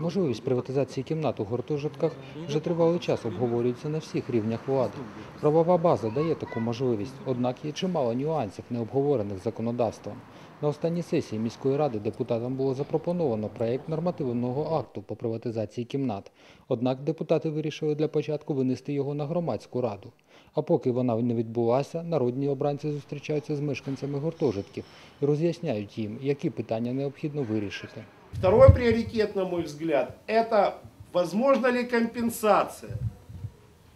Можливість приватизації кімнат у гуртожитках вже тривалий час обговорюється на всіх рівнях влади. Правова база дає таку можливість, однак є чимало нюансів, не обговорених законодавством. На останній сесії міської ради депутатам було запропоновано проєкт нормативного акту по приватизації кімнат. Однак депутати вирішили для початку винести його на громадську раду. А поки вона не відбулася, народні обранці зустрічаються з мешканцями гуртожитків і роз'ясняють їм, які питання необхідно вирішити. Второй приоритет, на мой взгляд, это возможно ли компенсация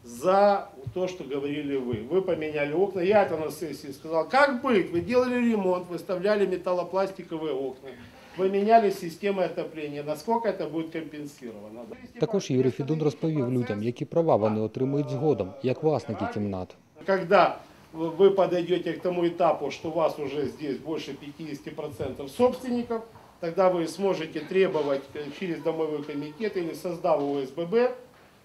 за то, что говорили вы. Вы поменяли окна, я это на сессии сказал. Как быть? Вы делали ремонт, выставляли металлопластиковые окна, вы меняли систему отопления. Насколько это будет компенсировано? Також Юрій Фідун розповів людям, які права вони отримують згодом, як власники кімнат. Когда вы подойдете к тому этапу, что у вас уже здесь больше 50% собственников, Тогда вы сможете требовать э, через домовой комитет или создав ОСББ,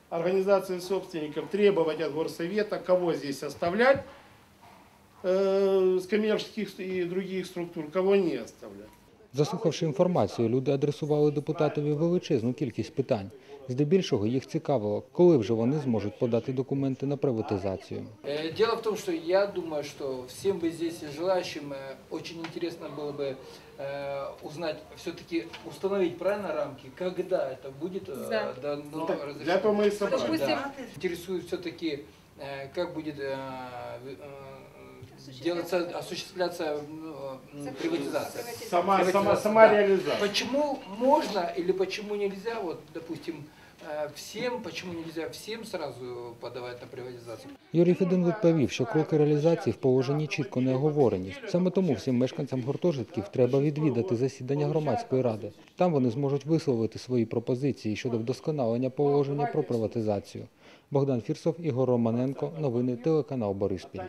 организации собственников, требовать от горсовета, кого здесь оставлять э, с коммерческих и других структур, кого не оставлять. Заслухавши інформацію, люди адресували депутатові величезну кількість питань. Здебільшого їх цікавило, коли вже вони зможуть подати документи на приватизацію. Э, Дело в том, что я думаю, что всем бы здесь желающим э, очень интересно было бы э, узнать, все-таки установить правильно рамки, когда это будет э, Да. дано Ну, так разрешение. для этого мы и собрались. Допустим, Да. Интересует все-таки, э, как будет э, в- э, делаться, осуществляться ну, приватизация. Сама, сама, Приватизация, сама да. реализация. Почему можно или почему нельзя, вот, допустим, э, всем, почему нельзя всем сразу подавать на приватизацию? Юрій Федин відповів, що кроки реалізації в положенні чітко не оговорені. Саме тому всім мешканцям гуртожитків треба відвідати засідання громадської ради. Там вони зможуть висловити свої пропозиції щодо вдосконалення положення про приватизацію. Богдан Фірсов, Ігор Романенко. Новини телеканал Бориспіль.